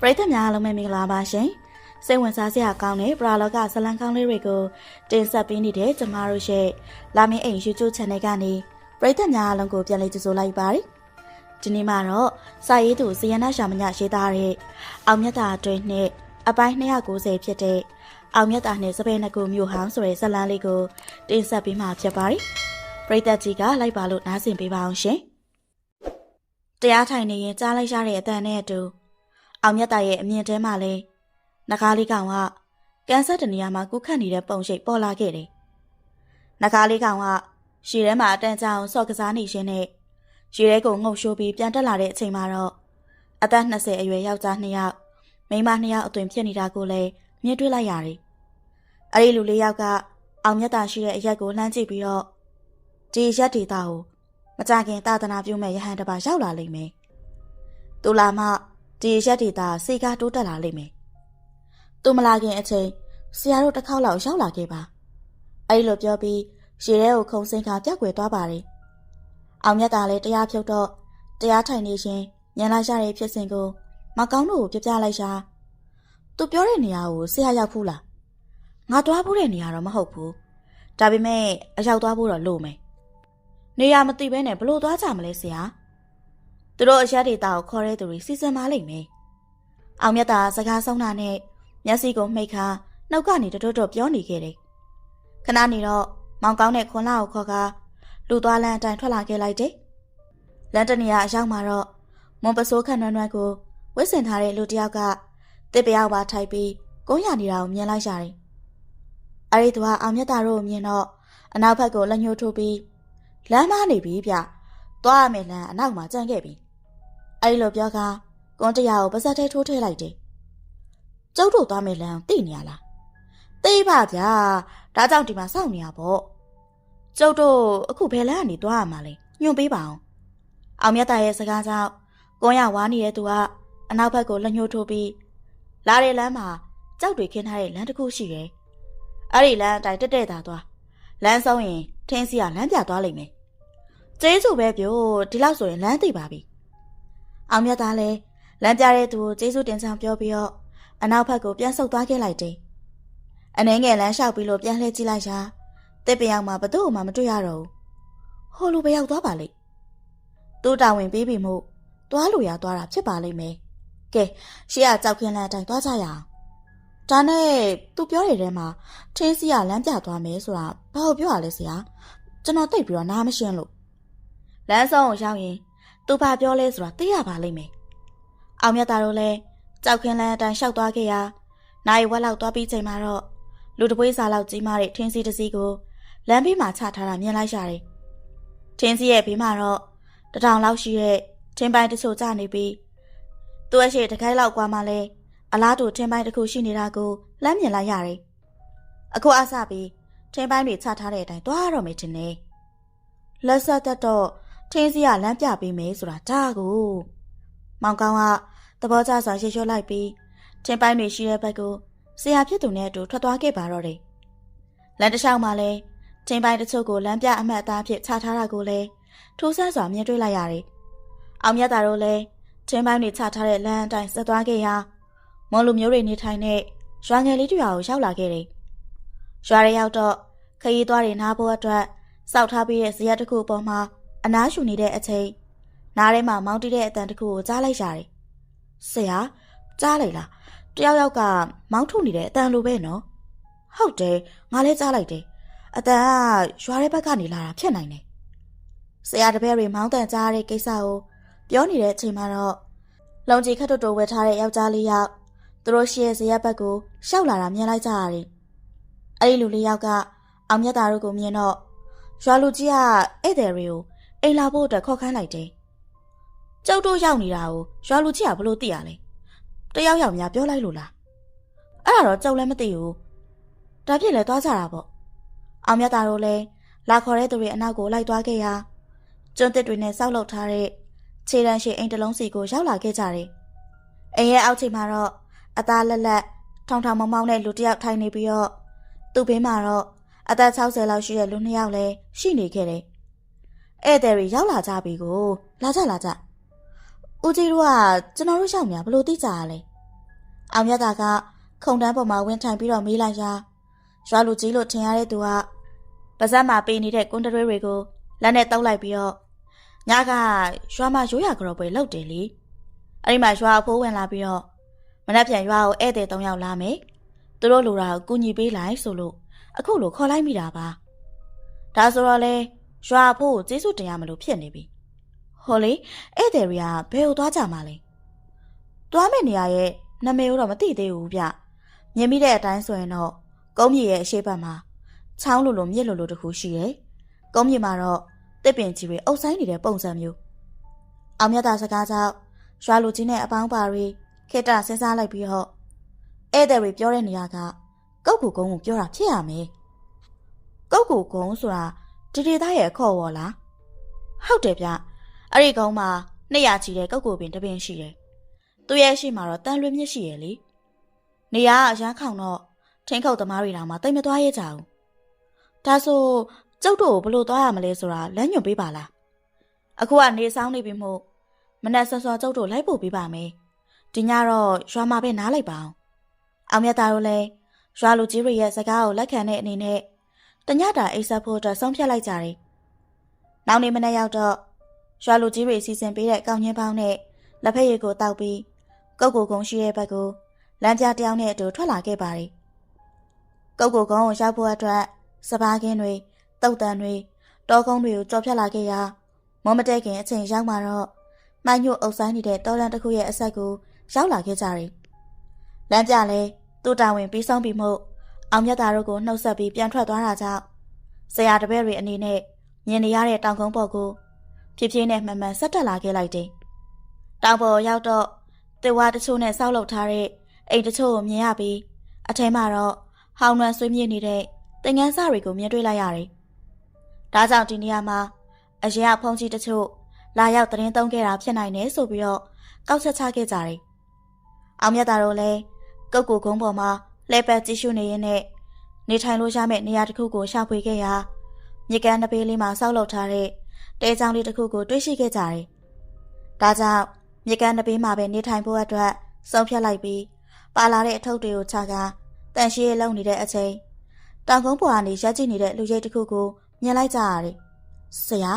ပရိသတ်များအားလုံးပဲမင်္ဂလာပါရှင်စိတ်ဝင်စားစရာကောင်းတဲ့ပရာလောကဇလံကောင်းလေးတွေကိုတင်ဆက်ပေးနေတဲ့ကျမတို့ရဲ့လာမင်းအိမ် YouTube Channel ကနေပရိသတ်များအားလုံးကိုပြန်လည်ကြိုဆိုလိုက်ပါတယ်ဒီနေ့မှာတော့စာရေးသူဇယနာရှာမညရေးသားတဲ့အောင်မြတ်တာအတွင်းနဲ့အပိုင်း290ဖြစ်တဲ့အောင်မြတ်တာနဲ့စပယ်နှစ်ကူမြို့ဟောင်းဆိုတဲ့ဇလံလေးကိုတင်ဆက်ပေးမှာဖြစ်ပါတယ်ပရိသတ်ကြီးကလိုက်ပါလို့နားဆင်ပေးပါအောင်ရှင်တရားထိုင်နေရင်ကြားလိုက်ရတဲ့အတန်နဲ့အတူ အောင်မြတ်တာရဲ့အမြင်ထဲမှာလဲနဂါးလေးကောင်ကကန်ဆာတနေရာမှာကုခတ်နေတဲ့ပုံရှိပ်ပေါ်လာခဲ့တယ်။နဂါးလေးကောင်ကရှည်ထဲမှာအတန်ကြာအောင်ဆော့ကစားနေရှင်နဲ့ရေထဲကိုငုပ်ရှိုးပြီးပြန်တက်လာတဲ့အချိန်မှာတော့အသက်20အရွယ်ယောက်ျားနှစ်ယောက်မိန်းမနှစ်ယောက်အသွင်ဖြစ်နေတာကိုလည်းမြင်တွေ့လိုက်ရတယ်။အဲဒီလူလေးယောက်ကအောင်မြတ်တာရှိတဲ့အရက်ကိုလှမ်းကြည့်ပြီးတော့ဒီရက်ဒေတာကိုမကြခင်သာသနာပြုမဲ့ရဟန်းတစ်ပါးရောက်လာလိမ့်မယ်။တူလာမ ဒီရက်ဒေတာစိတ်ကားတိုးတက်လာလိမ့်မယ်။သူမလာခင်အချိန်ဆရာတို့တစ်ခေါက်လောက်ရောက်လာခဲ့ပါ။အဲဒီလိုပြောပြီးရေထဲကိုခုံစင်းခါပြက်ွယ်သွားပါတယ်။အောင်မြတ်တာလည်းတရားဖြုတ်တော့တရားထိုင်နေရှင်ညံလာရတဲ့ဖြစ်စဉ်ကိုမကောင်းတို့ကိုပြပြလိုက်ရှာ။သူပြောတဲ့နေရာကိုဆရာရောက်ဖူးလား။ငါတွားဖို့တဲ့နေရာတော့မဟုတ်ဘူး။ဒါပေမဲ့အရောက်သွားဖို့တော့လိုမယ်။နေရာမသိဘဲနဲ့ဘလို့သွားကြမလဲဆရာ။ သူတို့အရက်ဒေတာကိုခေါ်တဲ့သူတွေစီစဉ်ပါလိမ့်မယ်။အောင်မြတ်တာစကားဆုံးတာနဲ့မျက်စိကိုမှိတ်ခါနှုတ်ကနေတတွတ်တွတ်ပြောနေခဲ့တယ်။ခဏနေတော့မောင်ကောင်းတဲ့ခွန်လာကိုခေါ်ကာလူသွားလန်းအတိုင်းထွက်လာခဲ့လိုက်တယ်။လန်တနေရအရောက်မှာတော့မွန်ပစိုးခန့်နွမ်းနွမ်းကိုဝစ်စင်ထားတဲ့လူတစ်ယောက်ကတစ်ပြောက်ပါထိုက်ပြီးကုန်းရနေတာကိုမြင်လိုက်ရတယ်။အဲဒီသူကအောင်မြတ်တာတို့ကိုမြင်တော့အနောက်ဘက်ကိုလက်ညှိုးထိုးပြီးလမ်းမနေပြီဗျ။သွားရမယ်လမ်းအနောက်မှာကြံ့ခဲ့ပြီ။ အဲဒီလိုပြောကာကွန်တရားကိုပါဇက်ထဲထိုးထည့်လိုက်တယ်။ကျုပ်တို့သွားမယ်လမ်းသိနေရလား။သိပါဗျာ။ဒါကြောင့်ဒီမှာစောင့်နေရပေါ့။ကျုပ်တို့အခုဘယ်လမ်းကနေသွားရမှာလဲ။ညွှန်ပေးပါအောင်။အောင်မြတ်တာရဲ့စကားကြောင့်ကွန်ရဝါနေတဲ့သူကအနောက်ဘက်ကိုလက်ညှိုးထိုးပြီးလာတဲ့လမ်းမှာကြောက်တွေခင်းထားတဲ့လမ်းတစ်ခုရှိတယ်။အဲ့ဒီလမ်းအတိုင်းတက်တက်တာသွား။လမ်းဆုံးရင်ထင်းစီကလမ်းပြသွားလိမ့်မယ်။ကျေးဇူးပဲပြို့ဒီလောက်ဆိုရင်လမ်းသိပါပြီ။ အောင်မြတ်သားလည်းလမ်းပြတဲ့သူကိုကျေးဇူးတင်ဆောင်ပြောပြီးတော့အနောက်ဘက်ကိုပြန်ဆုတ်သွားခဲ့လိုက်တယ်။အနှင်းငယ်လမ်းလျှောက်ပြီးလို့ပြန်လှည့်ကြည့်လိုက်ရာတစ်ပယောင်မှာဘသူ့မှမတွေ့ရတော့ဘူး။ဟိုလိုပဲရောက်သွားပါလိမ့်။သူ့တာဝန်ပြီးပြီမို့သွားလို့ရသွားတာဖြစ်ပါလိမ့်မယ်။ကဲရှေ့ကကြောက်ခင်းလန်းအတိုင်းသွားကြရအောင်။ဒါနဲ့သူပြောတဲ့ထဲမှာထင်းစီကလမ်းပြသွားမယ်ဆိုတာဘာလို့ပြောရလဲဆရာ။ကျွန်တော်သိပ်ပြီးတော့နားမရှင်းလို့လမ်းဆုံးကိုရောက်ရင် သူဘာပြောလဲဆိုတာသိရပါလိမ့်မယ်။အောင်မြတ်သားတို့လည်းကြောက်ခင်းလန်းအတိုင်းရှောက်သွားခဲ့ရာနိုင်ဝက်လောက်သွားပြီးချိန်မှာတော့လူတပွေးစာလောက်ကြီးမားတဲ့ထင်းစီတစ်စီးကိုလမ်းဘေးမှာချထားတာမြင်လိုက်ရတယ်။ထင်းစီရဲ့ဘေးမှာတော့တထောင်လောက်ရှိတဲ့ထင်းပိုင်းတချို့ကျနေပြီးသူ့အရှိတခိုင်းလောက်ကွာမှလဲအလားတူထင်းပိုင်းတစ်ခုရှိနေတာကိုလမ်းမြင်လိုက်ရတယ်။အခုအဆပြီးထင်းပိုင်းတွေချထားတဲ့အတိုင်းသွားရတော့မယ်ထင်တယ်။လက်ဆက်တက်တော့ ထင်းစီကလမ်းပြပေးမယ်ဆိုတာဒါကိုမောင်ကောင်းကသဘောကျစွာရေလျှော့လိုက်ပြီးထင်းပိုင်းတွေရှိတဲ့ဘက်ကိုဆရာဖြစ်သူနဲ့အတူထွက်သွားခဲ့ပါတော့တယ်။လမ်းတစ်လျှောက်မှာလဲထင်းပိုင်းတချို့ကိုလမ်းပြအမှတ်အသားဖြစ်ချထားတာကိုလည်းထိုးဆန်းစွာမြင်တွေ့လိုက်ရတယ်။အောင်မြတ်တာတို့လည်းချင်းပိုင်းတွေချထားတဲ့လမ်းအတိုင်းဆက်သွားခဲ့ရာမွန်လူမျိုးတွေနေထိုင်တဲ့ရွာငယ်လေးတစ်ရွာကိုရောက်လာခဲ့တယ်။ရွာရဲရောက်တော့ခရီးသွားတွေနားဖို့အတွက်စောက်ထားပြီးတဲ့ဇရက်တစ်ခုပေါ်မှာ အနားရှူနေတဲ့အချိန်နားထဲမှာမောင်းတီးတဲ့အတန်တစ်ခုကိုကြားလိုက်ရတယ်။ဆရာကြားလိုက်လား။တယောက်ယောက်ကမောင်းထုတ်နေတဲ့အတန်လိုပဲနော်။ဟုတ်တယ်ငါလည်းကြားလိုက်တယ်။အတန်ကရွာရဲဘက်ကနေလာတာဖြစ်နိုင်တယ်။ဆရာတပည့်တွေမောင်းတန်ကြားရတဲ့ကိစ္စကိုပြောနေတဲ့အချိန်မှာတော့လုံကြီးခတ်တုတ်တိုဝဲထားတဲ့ယောက်ျားလေးယောက်သူတို့ရှိရဲ့ဇရက်ဘက်ကိုရှောက်လာတာမြင်လိုက်ကြရတယ်။အဲ့ဒီလူလေးယောက်ကအောင်မြတ်တာတို့ကိုမြင်တော့ရွာလူကြီးကဧည့်သည်တွေကို အိမ်လာဖို့အတွက်ခေါ်ခိုင်းလိုက်တယ်။ကျုပ်တို့ရောက်နေတာကိုရွာလူကြီးကဘလို့သိရလဲ။တယောက်ယောက်များပြောလိုက်လို့လား။အဲ့ဒါတော့ကျုပ်လည်းမသိဘူး။ဒါဖြစ်လဲသွားကြတာပေါ့။အောင်မြတ်တာတို့လည်းလာခေါ်တဲ့သူတွေအနောက်ကိုလိုက်သွားခဲ့ရာကျွန်းတစ်တွေနဲ့စောက်လုပ်ထားတဲ့ခြေတန်းရှိအိမ်တစ်လုံးစီကိုရောက်လာခဲ့ကြတယ်။အိမ်ရဲ့အောက်ချိန်မှာတော့အသားလက်လက်ထောင်ထောင်မောင်းမောင်းတဲ့လူတစ်ယောက်ထိုင်နေပြီးတော့သူ့ဘေးမှာတော့အသက်60လောက်ရှိတဲ့လူနှစ်ယောက်လည်းရှိနေခဲ့တယ်။ ဧည့်သည်တွေရောက်လာကြပြီကိုလာကြလာကြ။ဦးကြီးတို့ကကျွန်တော်တို့ရှောက်နေဘလို့သိကြရလဲအောင်မြတ်တာကခုံတန်းပေါ်မှာဝင်ထိုင်ပြီးတော့မေးလိုက်ရာရွာလူကြီးလို့ထင်ရတဲ့သူကပါဇက်မှာပေးနေတဲ့ကွန်တရွေးတွေကိုလက်နဲ့တောက်လိုက်ပြီးတော့ညကရွာမှာရိုးရကြော်ပွဲလှုပ်တယ်လေအဲ့ဒီမှာရွာအဖိုးဝင်လာပြီးတော့မနှက်ပြန်ရွာကိုဧည့်သည်၃ယောက်လာမယ်သူတို့လိုတာကိုကူညီပေးလိုက်ဆိုလို့အခုလိုခေါ်လိုက်မိတာပါဒါဆိုတော့လေ ရွာအဖိုးကိုကျေးဇူးတင်ရမလို့ဖြစ်နေပြီဟောလေဧည့်သည်တွေကဘယ်ကိုသွားကြမှာလဲသွားမယ့်နေရာရဲ့နာမည်တော့မသိသေးဘူးဗျမြင်မိတဲ့အတိုင်းဆိုရင်တော့ကုန်းမြေရဲ့အရှိတ်ဘက်မှာချောင်းလိုလိုမြစ်လိုလိုတခုရှိတယ်ကုန်းမြေမှာတော့တစ်ပင်ကြီးတွေအုပ်ဆိုင်နေတဲ့ပုံစံမျိုးအောင်မြတ်တာစကားကြောင့်ရွာလူကြီးနဲ့အပေါင်းပါတွေခေတ္တစဉ်းစားလိုက်ပြီးတော့ဧည့်သည်တွေပြောတဲ့နေရာကကုတ်ကူကုန်းကိုပြောတာဖြစ်ရမယ်ကုတ်ကူကုန်းဆိုတာ ဒီဒေသရဲ့အခေါ်ဝေါ်လားဟုတ်တယ်ဗျအဲ့ဒီကုန်းမှာ200ချီတဲ့ကုတ်ကူပင်တစ်ပင်ရှိတယ်သူရဲ့ရှိမှာတော့တန်လွင်မြစ်ရှိရလေနေရာကအရန်ခေါင်တော့ထင်းခုတ်သမားတွေတောင်မှတိတ်မသွားရဲကြဘူးဒါဆိုကျုပ်တို့ကိုဘလို့သွားရမလဲဆိုတာလမ်းညွှန်ပေးပါလားအခုကနေဆောင်နေပြီမို့မနက်စောစောကျုပ်တို့လိုက်ပို့ပေးပါမယ်ဒီညတော့ရွာမှာပဲနားလိုက်ပါအောင်အောင်မြတ်သားတို့လည်းရွာလူကြီးတွေရဲ့စကားကိုလက်ခံတဲ့အနေနဲ့ တညတာအိတ်ဆက်ဖို့အတွက်ဆုံးဖြတ်လိုက်ကြတယ်နောက်နေ့မနေ့ရောက်တော့ရွာလူကြီးတွေစီစဉ်ပေးတဲ့ကောင်းချင်းပေါင်းနဲ့လက်ဖက်ရည်ကိုတောက်ပြီးကုတ်ကိုကုန်းရှိတဲ့ဘက်ကိုလမ်းပြတယောက်နဲ့အတူထွက်လာခဲ့ပါတယ်ကုတ်ကိုကုန်းကိုရောက်ဖို့အတွက်စပားကင်းတွေတုတ်တန်တွေတောကုန်းတွေကိုကြော်ဖြတ်လာခဲ့ရာမောမတဲခင်အချိန်ရောက်မှတော့မိုင်းညို့အုပ်ဆိုင်နေတဲ့တောလန်တစ်ခုရဲ့အဆက်ကိုရောက်လာခဲ့ကြတယ်။လမ်းပြလဲသူ့တာဝန်ပြီးဆုံးပြီမို့ အောင်မြတ်သားတို့ကိုနှုတ်ဆက်ပြီးပြန်ထွက်သွားတာကြောင့်ဆရာတပည့်တွေအနေနဲ့မြင်နေရတဲ့တောင်ကုန်းပေါ်ကိုဖြည်းဖြည်းနဲ့မှန်မှန်ဆက်တက်လာခဲ့လိုက်တယ်။တောင်ပေါ်ရောက်တော့တေဝါတချို့နဲ့ဆောက်လုပ်ထားတဲ့အိမ်တချို့ကိုမြင်ရပြီးအထက်မှာတော့ဟောင်းနှွမ်းဆွေးမြေ့နေတဲ့သင်ငန်းစတွေကိုမြင်တွေ့လိုက်ရတယ်။ဒါကြောင့်ဒီနေရာမှာအရင်ကဖုန်ကြီးတချို့လာရောက်သတင်းသုံးခဲ့တာဖြစ်နိုင်တယ်ဆိုပြီးတော့ကောက်ချက်ချခဲ့ကြတယ်။အောင်မြတ်သားတို့လည်းကုတ်ကူကုန်းပေါ်မှာ လှည့်ပတ်ကြည့်ရှုနေရင်းနဲ့နေထိုင်လို့ရမယ့်နေရာတစ်ခုကိုရှာဖွေခဲ့ရာမြေကမ်းတစ်ပေးလေးမှာဆောက်လုပ်ထားတဲ့တဲချောင်းလေးတစ်ခုကိုတွေ့ရှိခဲ့ကြတယ်။ဒါကြောင့်မြေကမ်းတစ်ပေးမှာပဲနေထိုင်ဖို့အတွက်ဆုံးဖြတ်လိုက်ပြီးပါလာတဲ့အထုပ်တွေကိုချကာတန်ရှည်လုံနေတဲ့အချိန်တောင်ကုန်းပေါ်ကနေရက်ကြည့်နေတဲ့လူရိပ်တစ်ခုကိုမြင်လိုက်ကြရတယ်။ဆရာ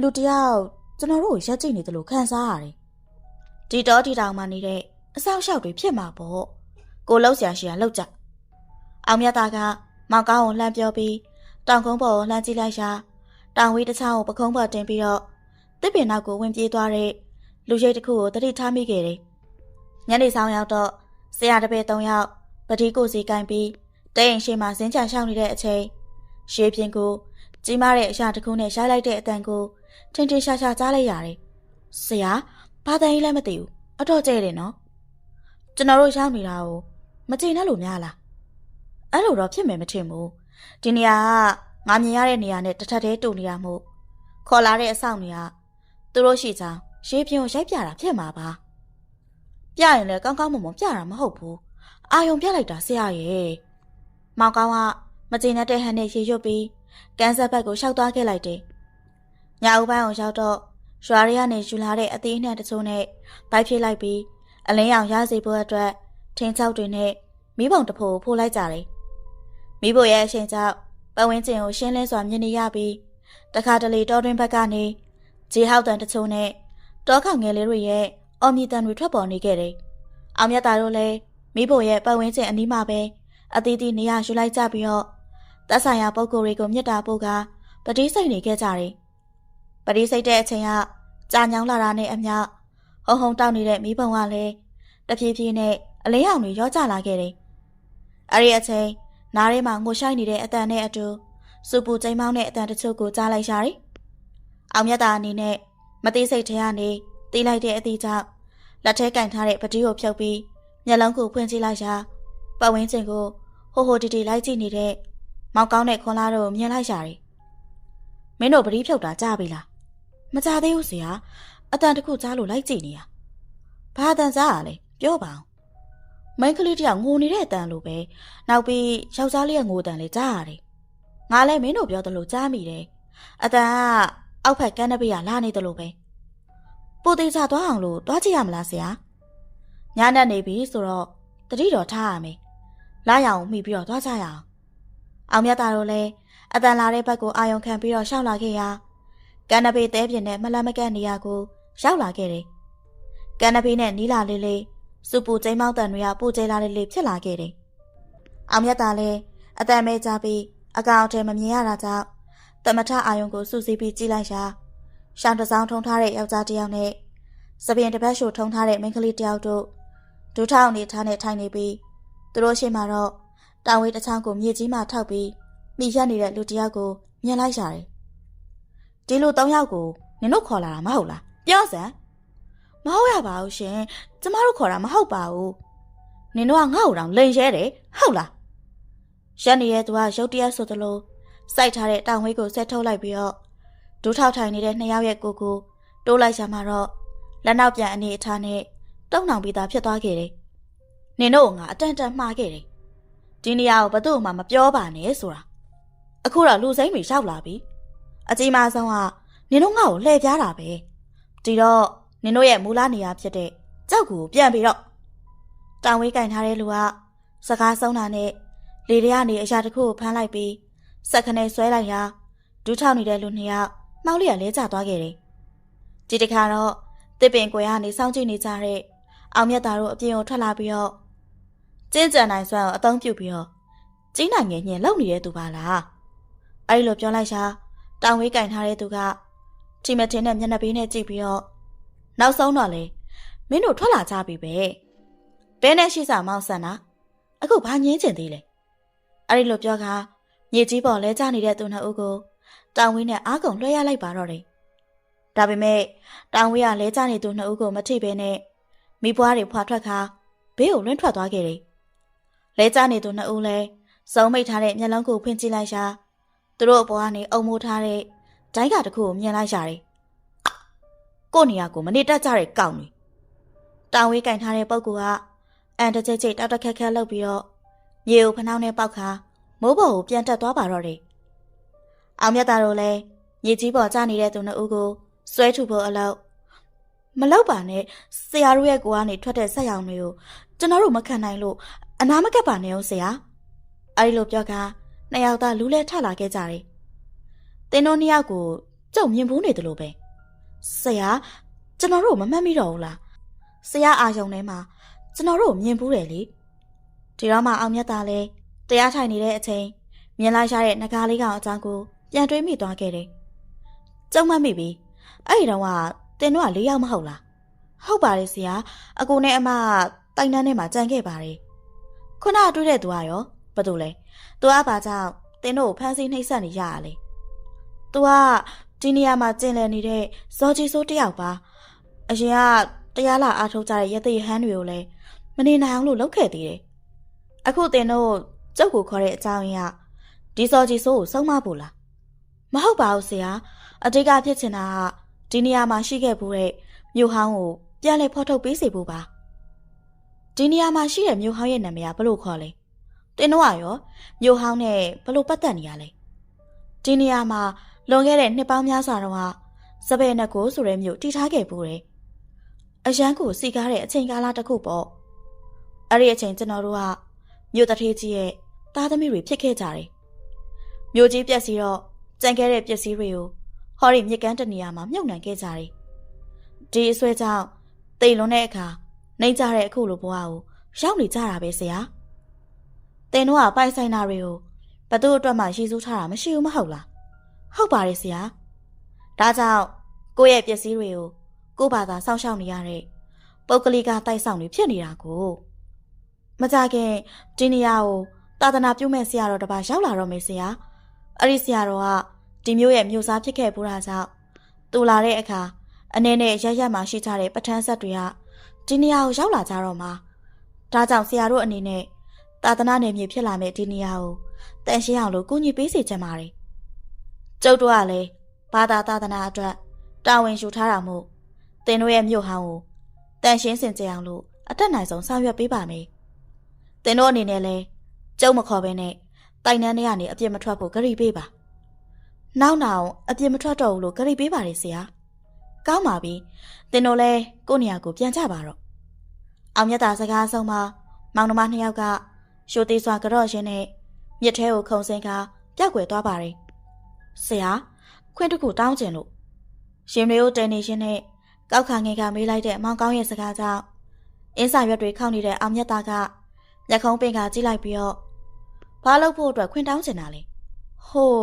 လူတယောက်ကျွန်တော်တို့ကိုရက်ကြည့်နေတယ်လို့ခံစားရတယ်။ဒီတော့ဒီတောင်မှနေတဲ့အဆောက်အအုံတွေဖြစ်မှာပေါ့။ ကိုလှုပ်ရှားရှိရလှုပ်ကြ။အောင်မြတ်သားကမောင်ကောင်းကိုလှမ်းပြောပြီးတောင်ကုန်းပေါ်ကိုလှမ်းကြည့်လိုက်ရာတောင်ဝေးတစ်ချောင်းကိုပခုံးပေါ်တင်ပြီးတော့တစ်ပင်နောက်ကိုဝင်ပြေးသွားတဲ့လူရိပ်တစ်ခုကိုတတိထားမိခဲ့တယ်။ညနေဆောင်ရောက်တော့ဆရာတပည့်၃ယောက်ပတိကိုစီကင်ပြီးတဲရင်ရှိမှဇင်းချရှောင်းနေတဲ့အချိန်ရှေးပြင်းကိုကြီးမားတဲ့အရာတစ်ခုနဲ့ရိုက်လိုက်တဲ့အတန်ကိုထင်ထင်ရှားရှားကြားလိုက်ရတယ်။ဆရာဘာတန်ကြီးလည်းမသိဘူး။အတော့ကျဲတယ်နော်။ကျွန်တော်တို့ရောက်နေတာကို မကြင်နဲ့လို့များလား။အဲ့လိုတော့ဖြစ်မယ်မထင်ဘူး။ဒီနေရာကငါမြင်ရတဲ့နေရာနဲ့တစ်ထပ်တည်းတူနေတာမို့ခေါ်လာတဲ့အဆောင်တွေကသူတို့ရှိချောင်းရှေးပြင်းကိုရိုက်ပြတာဖြစ်မှာပါ။ပြရင်လည်းကောင်းကောင်းမွန်မွန်ပြတာမဟုတ်ဘူး။အာယုံပြလိုက်တာဆရာရဲ့။မောင်ကောင်းကမကြင်တဲ့ဟန်နဲ့ရေရွတ်ပြီးကန်ဆက်ဘက်ကိုရှောက်သွားခဲ့လိုက်တယ်။ညအုပ်ပိုင်းအောင်ရောက်တော့ရွာရီကနေယူလာတဲ့အသေးနှံတချို့နဲ့ဗိုက်ဖြစ်လိုက်ပြီးအလင်းရောင်ရစေဖို့အတွက် ထင်းချောက်တွေနဲ့မိဘုံတဖို့ဖိုးလိုက်ကြတယ်။မိဖို့ရဲ့အချိန်ကြောင့်ပတ်ဝန်းကျင်ကိုရှင်းလင်းစွာမြင်နေရပြီးတခါတလေတောတွင်ဘက်ကနေဂျေဟောက်တန်တချို့နဲ့တောခေါင်ငယ်လေးတွေရဲ့အော်မြီတန်တွေထွက်ပေါ်နေခဲ့တယ်။အောင်မြတ်သားတို့လည်းမိဖို့ရဲ့ပတ်ဝန်းကျင်အနီးမှာပဲအသီးသီးနေရယူလိုက်ကြပြီးတော့သက်ဆိုင်ရာပုံကိုယ်တွေကိုမြစ်တာပို့ကပတိစိတ်နေခဲ့ကြတယ်။ပတိစိတ်တဲ့အချိန်ကကြာညောင်းလာတာနဲ့အမျှဟုံဟုံတောက်နေတဲ့မိဘုံကလည်းတဖြည်းဖြည်းနဲ့ အလေးအောင်တွေရောကျလာခဲ့တယ်။အဲ့ဒီအချိန်နားထဲမှာငိုရှိုက်နေတဲ့အတန်နဲ့အတူစူပူကျိမ်းမောင်းတဲ့အတန်တချို့ကိုကြားလိုက်ရတယ်။အောင်မြတ်တာအနေနဲ့မသိစိတ်ထဲကနေတီးလိုက်တဲ့အသည့်ကြောင့်လက်ထဲကင်ထားတဲ့ပတိကိုဖြုတ်ပြီးမျက်လုံးကိုဖွင့်ကြည့်လိုက်ရာပတ်ဝန်းကျင်ကိုဟိုဟိုတီတီလိုက်ကြည့်နေတဲ့မောင်ကောင်းတဲ့ခွန်လာတို့မြင်လိုက်ရတယ်။မင်းတို့ပတိဖြုတ်တာကြားပြီလား။မကြသေးဘူးဆရာ။အတန်တခုကြားလို့လိုက်ကြည့်နေရ။ဘာအတန်ကြားရလဲပြောပါအောင်။ မိန်းကလေးတယောက်ငိုနေတဲ့အတန်လိုပဲ။နောက်ပြီးယောက်ျားလေးကငိုတန်လေးကြားရတယ်။ငါလည်းမင်းတို့ပြောသလိုကြားမိတယ်။အတန်ကအောက်ဖက်ကန်းနဘေးကလာနေတယ်လို့ပဲ။ပိုသေးချသွားအောင်လို့တွားကြည့်ရမလားဆရာ။ညနေနေပြီဆိုတော့တတိတော်ထားရမယ်လာရအောင်မှီပြီးတော့သွားကြရအောင်အောင်မြတ်သားတို့လည်းအတန်လာတဲ့ဘက်ကိုအာယုံခံပြီးတော့ရှောက်လာခဲ့ရာကန်နပေသဲပြင်းနဲ့မလမကန့်နေရာကိုရောက်လာခဲ့တယ်ကန်နပေနဲ့နီလာလေးလေး စူပူကျိမ်းမောင်းတန်တွေကပူကျဲလာလေးလေးဖြစ်လာခဲ့တယ်အောင်မြတ်သားလည်းအတန်မဲကြပြီးအကောင်အထည်မမြင်ရတာကြောင့်တမထအာယုံကိုစူစီပြီးကြည့်လိုက်ရာရှောင်းတစောင်းထုံထားတဲ့ယောက်ျားတစ်ယောက်နဲ့စပင်တစ်ပတ်ရှူထုံထားတဲ့မိန်းကလေးတစ်ယောက်တို့ဒူထောက်အနေထားနဲ့ထိုင်နေပြီးသူတို့ရှေ့မှာတော့တာဝေးတစ်ချောင်းကိုမြေကြီးမှထောက်ပြီးမိရက်နေတဲ့လူတစ်ယောက်ကိုမြင်လိုက်ရတယ်ဒီလူ၃ယောက်ကိုနင်တို့ခေါ်လာတာမဟုတ်လားပြောစမ်း မဟုတ်ရပါဘူးရှင်ကျမတို့ခေါ်တာမဟုတ်ပါဘူးနင်တို့ကငါ့ကိုတောင်လိန်ရဲတယ်ဟုတ်လားရက်နေရဲ့သူကရုတ်တရက်ဆိုသလိုစိုက်ထားတဲ့တောင်ဝေးကိုဆက်ထုတ်လိုက်ပြီးတော့ဒူးထောက်ထိုင်နေတဲ့နှစ်ယောက်ရဲ့ကိုကိုတိုးလိုက်ရမှာတော့လက်နောက်ပြန်အနေအထားနဲ့တုံနှောင်ပြီးသားဖြစ်သွားခဲ့တယ်နင်တို့ကငါအတန်တန်မှားခဲ့တယ်ဒီနေရာကိုဘသူ့မှမပြောပါနဲ့ဆိုတာအခုတော့လူစိမ့်တွေရောက်လာပြီအကြီးမားဆုံးကနင်တို့ငါ့ကိုလှည့်ပြားတာပဲဒီတော့ နင်တို့ရဲ့မူလနေရာဖြစ်တဲ့ကြောက်ကူကိုပြန်ပြီးတော့တောင်ဝေးကင်ထားတဲ့လူကစကားဆုံးတာနဲ့လေတွေကနေအရာတစ်ခုကိုဖမ်းလိုက်ပြီးစက်ခနဲ့ဆွဲလိုက်ရာဒူးထောက်နေတဲ့လူနှစ်ယောက်မှောက်လျက်လဲကျသွားခဲ့တယ်ဒီတစ်ခါတော့တစ်ပင်ကွယ်ကနေစောင့်ကြည့်နေကြတဲ့အောင်မြတ်သားတို့အပြင်ကိုထွက်လာပြီးတော့ကျင်းကြံနိုင်စွမ်းကိုအသုံးပြုပြီးတော့ကျင်းနိုင်ငယ်ညင်လုံနေတဲ့သူပါလားအဲ့လိုပြောလိုက်ရှာတောင်ဝေးကင်ထားတဲ့သူကချီမတင်တဲ့မျက်နှာပေးနဲ့ကြည့်ပြီးတော့ နောက်ဆုံးတော့လေမင်းတို့ထွက်လာကြပြီပဲဘဲနဲ့ရှိစာမောင်းဆန်တာအခုဘာငင်းကျင်သေးလဲအဲ့ဒီလိုပြောကမြေကြီးပေါ်လဲကျနေတဲ့သူနှစ်ဦးကိုတောင်ဝေးနဲ့အားကုန်လွှဲရလိုက်ပါတော့တယ်ဒါပေမဲ့တောင်ဝေးကလဲကျနေသူနှစ်ဦးကိုမထိပဲနဲ့မိဘွားတွေဖွာထွက်ခါဘေးကိုလွင့်ထွက်သွားခဲ့တယ်လဲကျနေသူနှစ်ဦးလဲစုံမိတ်ထားတဲ့မျက်လုံးကိုဖွင့်ကြည့်လိုက်ရှာသူတို့အပေါ်ကနေအုံမိုးထားတဲ့ဒိုင်းကတစ်ခုကိုမြင်လိုက်ရတယ် ကို့နေရာကိုမနေတတ်ကြတဲ့ကောင်တွေတောင်ဝေးကင်ထားတဲ့ပုဂ္ဂိုလ်ကအန်တကြိတ်ကြိတ်တောက်တက်ခက်ခက်လှုပ်ပြီးတော့မြေကိုဖနှောင်းနဲ့ပေါက်ခါမိုးပေါ်ကိုပြန်တက်သွားပါတော့တယ်။အောင်မြတ်သားတို့လည်းမြေကြီးပေါ်ကျနေတဲ့သူနှစ်ဦးကိုဆွဲထုဖို့အလောက်မလောက်ပါနဲ့ဆရာတို့ရဲ့ကိုကနေထွက်တဲ့ဆက်ရောင်တွေကိုကျွန်တော်တို့မခံနိုင်လို့အနာမကပ်ပါနဲ့ဦးဆရာ။အဲဒီလိုပြောကနှစ်ယောက်သားလူးလဲထလာခဲ့ကြတယ်။တင်းတို့နှစ်ယောက်ကိုကြုံမြင်ဘူးနေတယ်လို့ပဲ။ ဆရာကျွန်တော်တို့မမှတ်မိတော့ဘူးလား။ဆရာအာယုံထဲမှာကျွန်တော်တို့မြင်ဘူးတယ်လေ။ဒီတော့မှအောင်မြတ်သားလည်းတရားထိုင်နေတဲ့အချိန်မြင်လိုက်ရတဲ့ငကားလေးကောင်အကြောင်းကိုပြန်တွေးမိသွားခဲ့တယ်။ကြုံမှတ်မိပြီ။အဲ့ဒီတော့ကတင်တော့လေးယောက်မဟုတ်လား။ဟုတ်ပါတယ်ဆရာ။အကိုနဲ့အမတိုင်တန်းထဲမှာကြံခဲ့ပါတယ်။ခုနတွေ့တဲ့သူကရောဘာလို့လဲ။ तू ကဘာကြောင့်တင်တို့ကိုဖမ်းဆီးနှိပ်စက်နေရတာလဲ။ तू က ဒီနေရာမှာကျင်လည်နေတဲ့ဇော်ကြီးစိုးတယောက်ပါ။အရင်ကတရားလာအားထုတ်ကြတဲ့ရသေးဟန်းတွေကိုလည်းမနေနိုင်အောင်လို့လုပ်ခဲ့သေးတယ်။အခုတင်တို့ကျုပ်ကိုခေါ်တဲ့အကြောင်းအရာဒီစော်ကြီးစိုးကိုဆုံးမဖို့လားမဟုတ်ပါဘူးဆရာအတိတ်ကဖြစ်ချင်တာကဒီနေရာမှာရှိခဲ့ဘူးတဲ့မြို့ဟောင်းကိုပြန်လည်ဖော်ထုတ်ပေးစေဖို့ပါဒီနေရာမှာရှိတဲ့မြို့ဟောင်းရဲ့နာမည်ကဘလို့ခေါ်လဲတင်တော့ရောမြို့ဟောင်းနဲ့ဘလို့ပတ်သက်နေရလဲဒီနေရာမှာ လွန်ခဲ့တဲ့နှစ်ပေါင်းများစွာတုန်းကစပယ်နက်ကိုဆိုတဲ့မြို့တည်ထားခဲ့ဘူးတယ်အရန်ကိုစီကားတဲ့အချိန်ကာလတစ်ခုပေါ့အဲ့ဒီအချိန်ကျွန်တော်တို့ကမြို့တထေးကြီးရဲ့သားသမီးတွေဖြစ်ခဲ့ကြတယ်။မြို့ကြီးပြက်စီတော့ကြံခဲ့တဲ့ပစ္စည်းတွေကိုဟော်ရီမြစ်ကမ်းတနေရာမှာမြုပ်နှံခဲ့ကြတယ်။ဒီအဆွဲကြောင့်တိတ်လွန်တဲ့အခါနှိမ့်ကြတဲ့အခုလိုဘဝကိုရောက်နေကြတာပဲဆရာ။တင်တို့ကပိုင်ဆိုင်တာတွေကိုဘသူ့အတွက်မှရည်စူးထားတာမရှိဘူးမဟုတ်လား။ ဟုတ်ပါတယ်ဆရာ။ဒါကြောင့်ကိုယ့်ရဲ့ပစ္စည်းတွေကိုကိုယ့်ဘာသာစောင့်ရှောက်နေရတဲ့ပုဂ္ဂလိကတိုက်ဆောင်တွေဖြစ်နေတာကိုမကြခင်ဒီနေရာကိုသာသနာပြုမဲ့ဆရာတော်တစ်ပါးရောက်လာတော့မယ်ဆရာအဲ့ဒီဆရာတော်ကဒီမျိုးရဲ့မျိုးစားဖြစ်ခဲ့ပူတာကြောင့်သူလာတဲ့အခါအနေနဲ့ရရက်မှရှိကြတဲ့ပဋ္ဌာန်းဆက်တွေကဒီနေရာကိုရောက်လာကြတော့မှာဒါကြောင့်ဆရာတို့အနေနဲ့သာသနာနယ်မြေဖြစ်လာမဲ့ဒီနေရာကိုတန်ရှင်းအောင်လို့ကူညီပေးစေချင်ပါတယ် ကျုပ်တို့ကလည်းဘာသာသာသနာအတွက်တာဝန်ယူထားတာမို့တင်တို့ရဲ့မြို့ဟောင်းကိုတန်ရှင်းစင်ကြအောင်လို့အတက်နိုင်ဆုံးဆောင်ရွက်ပေးပါမယ်တင်တို့အနေနဲ့လည်းကျုံမခေါ်ဘဲနဲ့တိုင်တန်းထဲကနေအပြစ်မထွက်ဖို့ကြိပေးပါနောက်နောက်အပြစ်မထွက်တော့ဘူးလို့ကြိပေးပါတယ်ဆရာကောင်းပါပြီတင်တို့လဲကို့နေရာကိုပြန်ကြပါတော့အောင်မြတ်တာစကားဆုံးမှာမောင်နှမနှစ်ယောက်ကရှိုသေးစွာကြော့ရင်းနဲ့မြစ်ထဲကိုခုန်ဆင်းကာပျောက်ကွယ်သွားပါတယ်။ ဆရာခွင့်တစ်ခုတောင်းကျင်လို့ရှင်မျိုးတဲနေရှင်နဲ့ကောက်ခါငယ်ကမေးလိုက်တဲ့မောင်ကောင်းရဲ့စကားကြောင့်အင်းစာရွက်တွေခောက်နေတဲ့အောင်မြတ်သားကလက်ခုံးပင်ကကြည့်လိုက်ပြီးတော့ဘာလုပ်ဖို့အတွက်ခွင့်တောင်းချင်တာလဲဟို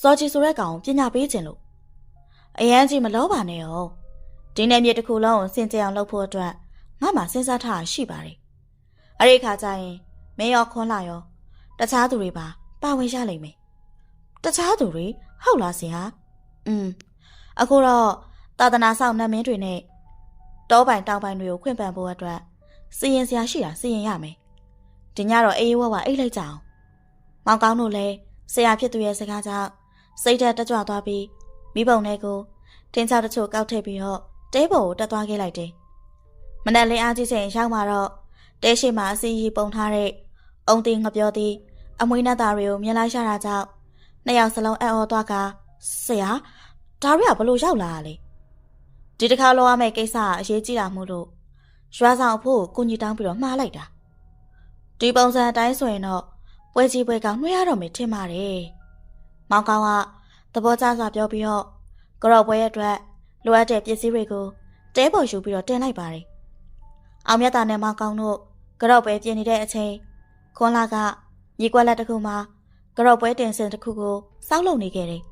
စော်ချီဆိုတဲ့ကောင်ပညာပေးချင်လို့အရန်ကြီးမလောပါနဲ့ရောဒီနယ်မြေတစ်ခုလုံးကိုစင်ကြအောင်လုပ်ဖို့အတွက်ငါမှစဉ်းစားထားရှိပါတယ်အဲ့ဒီခါကျရင်မင်းရောခွန်လာရော တခြားသူတွေပါပါဝင်ရလိမ့်မယ်တခြားသူတွေ ဟုတ်လားဆရာอืมအခုတော့သာသနာဆောင်နတ်မင်းတွေနဲ့တောပိုင်တောင်ပိုင်တွေကိုခွင့်ပန်ဖို့အတွက်စီရင်စရာရှိတာစီရင်ရမယ်ဒီညတော့အေးဝဝအိတ်လိုက်ကြအောင်မောင်ကောင်းတို့လည်းဆရာဖြစ်သူရဲ့စကားကြောင့်စိတ်ဓာတ်တကြွသွားပြီးမိဘုံတွေကိုတင်းချောက်တချို့ကောက်ထည့်ပြီးတော့တဲပေါ်ကိုတက်သွားခဲ့လိုက်တယ်မနက်လင်းအားကြီးချိန်ရောက်မှတော့တဲရှိမှအစီရီပုံထားတဲ့အုံတီငပြောတီအမွှေးနှက်သားတွေကိုမြင်လိုက်ရတာကြောင့် နှစ်ယောက်စလုံးအံ့ဩသွားကဆရာဒါရီကဘလို့ရောက်လာတာလဲဒီတစ်ခါလောရမယ့်ကိစ္စကအရေးကြီးတာမို့လို့ရွာဆောင်အဖို့ကိုကိုကြီးတောင်းပြီးတော့မှားလိုက်တာဒီပုံစံအတိုင်းဆိုရင်တော့ပွဲကြီးပွဲကောင်နှွှဲရတော့မယ်ထင်ပါတယ်မောင်ကောင်ကသဘောကျစွာပြောပြီးတော့ကြော့ပွဲရဲ့အတွက်လိုအပ်တဲ့ပစ္စည်းတွေကိုတဲပေါ်ယူပြီးတော့တင်လိုက်ပါတယ်အောင်မြတ်တာနဲ့မောင်ကောင်တို့ကြော့ပွဲပြင်နေတဲ့အချိန်ခွန်လာကမြေကွက်လက်တစ်ခုမှာ ကြော့ပွဲတင်စင်တစ်ခုကိုစောက်လုပ်နေခဲ့တယ်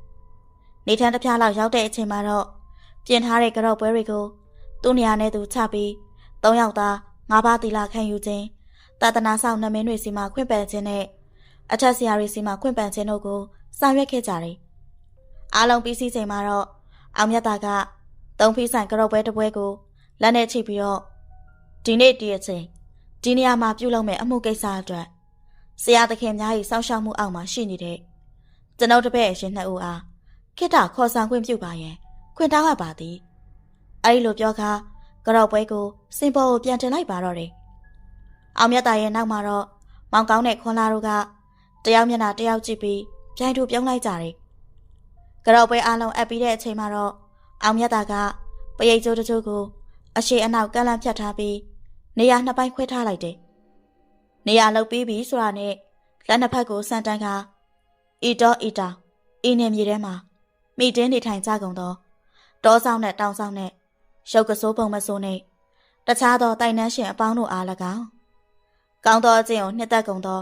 နေထန်းတစ်ပြားလောက်ရောက်တဲ့အချိန်မှာတော့ပြင်ထားတဲ့ကြော့ပွဲတွေကိုသူ့နေရာနဲ့သူချပြီး၃ယောက်သား၅ပါးတီလာခံယူခြင်းတာသနာဆောင်နှမင်းတွေစီမှာခွင့်ပယ်ခြင်းနဲ့အထက်ဆရာတွေစီမှာခွင့်ပန်ခြင်းတို့ကိုဆောင်ရွက်ခဲ့ကြတယ်။အားလုံးပြီးစီးချိန်မှာတော့အောင်မြတ်တာကသုံးဖိဆိုင်ကြော့ပွဲတစ်ပွဲကိုလက်နဲ့ချိတ်ပြီးတော့ဒီနေ့တည့်အချိန်ဒီနေရာမှာပြုလုပ်မဲ့အမှုကိစ္စအတွက် ဆရာသခင်များ၏စောင့်ရှောက်မှုအောက်မှာရှိနေတဲ့ကျွန်ုပ်တပည့်အရှင်နှစ်ဦးအားခိတ္တခေါ်ဆောင်ခွင့်ပြုပါရန်ခွင့်တောင်းအပ်ပါသည်အဲဒီလိုပြောကာကြော့ပွဲကိုစင်ပေါ်ကိုပြန်တင်လိုက်ပါတော့တယ်အောင်မြတ်တာရဲ့နောက်မှာတော့မောင်ကောင်းတဲ့ခွန်လာတို့ကတယောက်မျက်နှာတယောက်ကြည့်ပြီးပြိုင်တူပြုံးလိုက်ကြတယ်ကြော့ပွဲအားလုံးအပ်ပြီးတဲ့အချိန်မှာတော့အောင်မြတ်တာကပရိတ်ကျိုးတချို့ကိုအရှိအနောက်ကန့်လန့်ဖြတ်ထားပြီးနေရာနှစ်ပိုင်းခွဲထားလိုက်တယ် နေရာလောက်ပြီးပြီဆိုတာနဲ့လက်နှစ်ဖက်ကိုစန်တန်းကာအီတော့အီတာအင်းနေမြေထဲမှာမိတင်းနေထိုင်ကြကုန်သောတောဆောင်နဲ့တောင်ဆောင်နဲ့ရုပ်ကစိုးပုံမစိုးနဲ့တခြားသောတိုင်နှန်းရှင်အပေါင်းတို့အား၎င်းကောင်းသောအကျင့်ကိုနှစ်သက်ကုန်သော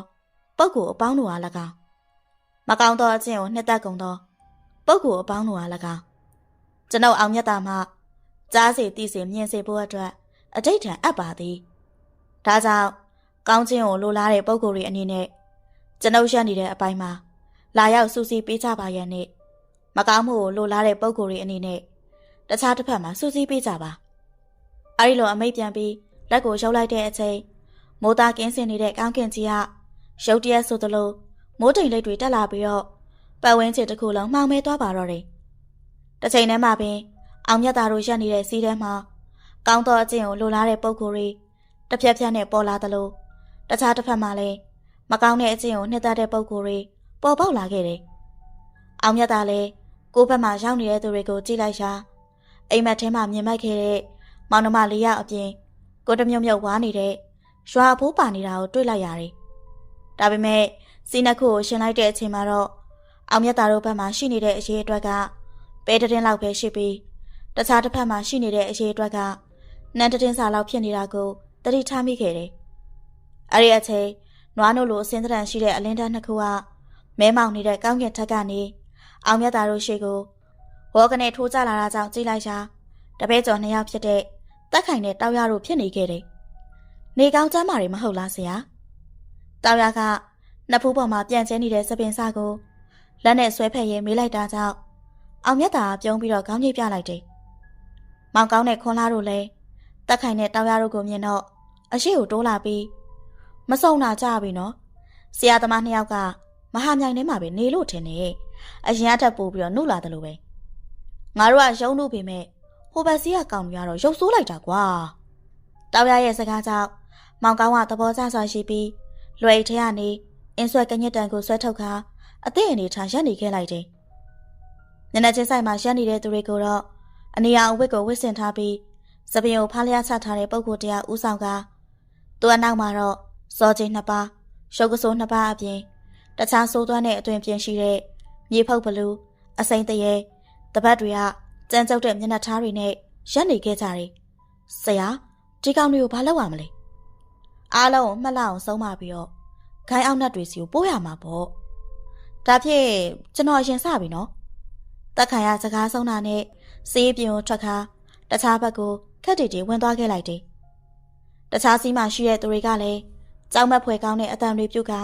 ပုပ်ကိုအပေါင်းတို့အား၎င်းမကောင်းသောအကျင့်ကိုနှစ်သက်ကုန်သောပုပ်ကိုအပေါင်းတို့အား၎င်းကျွန်ုပ်အောင်မြတ်တာမှကြားစီသိစီမြင်စီဖို့အတွက်အတိတ်ထံအပ်ပါသည်ဒါကြောင့် ကောင်းခြင်းကိုလိုလားတဲ့ပုဂ္ဂိုလ်တွေအနေနဲ့ကျွန်ုပ်ရက်နေတဲ့အပိုင်းမှာလာရောက်စူးစီးပေးကြပါရန်နဲ့မကောင်းမှုကိုလိုလားတဲ့ပုဂ္ဂိုလ်တွေအနေနဲ့တခြားတစ်ဖက်မှာစူးစီးပေးကြပါအဲဒီလိုအမိတ်ပြန်ပြီးလက်ကိုရုပ်လိုက်တဲ့အချိန်မိုးသားကင်းစင်နေတဲ့ကောင်းကင်ကြီးကရုတ်တရက်ဆိုသလိုမိုးတိမ်လေးတွေတက်လာပြီးတော့ပတ်ဝန်းကျင်တစ်ခုလုံးမှောင်မဲသွားပါတော့တယ်တစ်ချိန်တည်းမှာပင် အောင်မြတ်သားတို့ရက်နေတဲ့စီးထဲမှာကောင်းသောအကျင့်ကိုလိုလားတဲ့ပုံကိုယ်တွေတစ်ဖြက်ဖြက်နဲ့ပေါ်လာသလို တခြားတစ်ဖက်မှာလည်းမကောင်းတဲ့အကျင့်ကိုနှစ်သက်တဲ့ပုံကိုယ်တွေပေါ်ပေါက်လာခဲ့တယ်။အောင်မြတ်သားလည်းကိုယ့်ဘက်မှာရောက်နေတဲ့သူတွေကိုကြည့်လိုက်ရှာအိမ်မက်ထဲမှာမြင်မိုက်ခဲ့တဲ့မောင်နှမလေးယောက်အပြင်ကိုတမြုံမြုပ်ဝါနေတဲ့ရွာအဖိုးပါနေတာကိုတွေ့လိုက်ရတယ်။ဒါပေမဲ့စီနက်ခုကိုရှင်းလိုက်တဲ့အချိန်မှာတော့အောင်မြတ်သားတို့ဘက်မှာရှိနေတဲ့အရေးအတွက်ကပဲတတင်းလောက်ပဲရှိပြီးတခြားတစ်ဖက်မှာရှိနေတဲ့အရေးအတွက်ကနန်းတတင်းစာလောက်ဖြစ်နေတာကိုတတိထားမိခဲ့တယ်။ အဲ့ဒီအချိန်နွားနို့လိုအစင်းတရံရှိတဲ့အလင်းတန်းနှစ်ခုကမဲမောင်နေတဲ့ကောင်းကင်ထက်ကနေအောင်မြတ်သားတို့ရှိကိုဝေါကနေထိုးကြလာတာကြောင့်ကြိလိုက်ရှာတပည့်ကျော်နှစ်ယောက်ဖြစ်တဲ့တက်ခိုင်နဲ့တောက်ရတို့ဖြစ်နေခဲ့တယ်။နေကောင်းကျမ်းမာတွေမဟုတ်လားဆရာ။တောက်ရကနှစ်ဖူးပေါ်မှာပြန့်ကျဲနေတဲ့စပင်စကိုလက်နဲ့ဆွဲဖက်ရဲမေးလိုက်တာကြောင့်အောင်မြတ်သားပြုံးပြီးတော့ခေါင်းကြီးပြလိုက်တယ်။မောင်ကောင်းတဲ့ခွန်လာတို့လည်းတက်ခိုင်နဲ့တောက်ရတို့ကိုမြင်တော့အရှိကိုတိုးလာပြီး မစုံနာကြပြီနော်။ဆရာသမားနှစ်ယောက်ကမဟာမြိုင်ထဲမှာပဲနေလို့ထင်တယ်။အရင်အထက်ပို့ပြီးတော့နှုတ်လာတယ်လို့ပဲ။ငါတို့ကရုံးလို့ပေမဲ့ဟိုဘက်စီးကကောင်တွေကတော့ရုပ်ဆိုးလိုက်တာကွာ။တောက်ရရဲ့စကားကြောင့်မောင်ကောင်းကသဘောကျစွာရှိပြီးလွယ်ထဲကနေအင်းဆွဲကညစ်တန်ကိုဆွဲထုတ်ခါအသိအနေထားရပ်နေခဲ့လိုက်တယ်။ညနေချင်းဆိုင်မှာရပ်နေတဲ့သူတွေကိုတော့အနေအောင်ဝစ်ကိုဝစ်ဆင်ထားပြီးစပင်ကိုဖားလျားချထားတဲ့ပုံကိုတရားဦးဆောင်ကသူ့အနောက်မှာတော့ စောချင်းနှစ်ပါးရှုပ်ကစိုးနှစ်ပါးအပြင်တခြားဆိုးသွမ်းတဲ့အသွင်ပြင်ရှိတဲ့မြေဖုတ်ဘလူးအစိမ့်တရေတပတ်တွေကကြမ်းကြုတ်တဲ့မျက်နှာသားတွေနဲ့ရက်နေခဲ့ကြတယ်။ဆရာဒီကောင်တွေကိုဘာလုပ်ရမလဲ။အားလုံးကိုမှတ်လောက်အောင်ဆုံးမပြီးတော့ခိုင်းအောင်နှက်တွေစီကိုပို့ရမှာပေါ့။ဒါဖြင့်ကျွန်တော်အရင်စပြီနော်။တက်ခံရစကားဆုံးတာနဲ့စေးပြင်းကိုထွက်ခါတခြားဘက်ကိုခက်တီတီဝင်သွားခဲ့လိုက်တယ်။တခြားစီးမှရှိတဲ့သူတွေကလည်း ကြောက်မက်ဖွယ်ကောင်းတဲ့အတန်တွေပြုတ်ကာ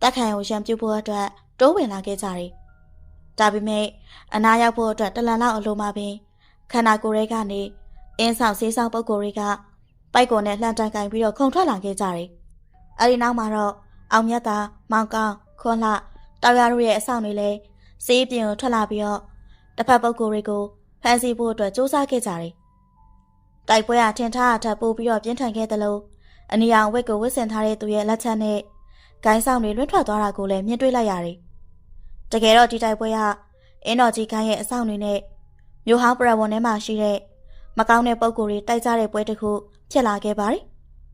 တက်ခံကိုရံပြုတ်ဖို့အတွက်တိုးဝင်လာခဲ့ကြတယ်။ဒါပေမဲ့အနာရောက်ဖို့အတွက်တလန်လောက်အလိုမှပင်ခန္ဓာကိုယ်ရဲကနေအင်းဆောင်ဆေးဆောင်ပုံကိုယ်တွေကပိုက်ကုန်နဲ့လှန်တန်ကင်ပြီးတော့ခုန်ထွက်လာခဲ့ကြတယ်။အဲဒီနောက်မှာတော့အောင်မြတ်သာမောင်ကောင်းခွန်လှတောင်ရတို့ရဲ့အဆောင်တွေလည်းစေးပြင်းကိုထွက်လာပြီးတော့တစ်ဖက်ပုံကိုယ်တွေကိုဖမ်းဆီးဖို့အတွက်စူးစမ်းခဲ့ကြတယ်။တိုက်ပွဲကထင်ထားတာထပ်ပို့ပြီးတော့ပြင်းထန်ခဲ့သလို အနီရောင်ဝက်ကိုဝစ်ဆင်ထားတဲ့သူရဲ့လက်ချက်နဲ့ဂိုင်းဆောင်တွေလွတ်ထွက်သွားတာကိုလည်းမြင်တွေ့လိုက်ရတယ်။တကယ်တော့ဒီတိုက်ပွဲကအင်းတော်ကြီးခိုင်းရဲ့အဆောင်တွေနဲ့မြို့ဟောင်းပရဝွန်ထဲမှာရှိတဲ့မကောင်းတဲ့ပုံကိုယ်တွေတိုက်ကြတဲ့ပွဲတစ်ခုဖြစ်လာခဲ့ပါတယ်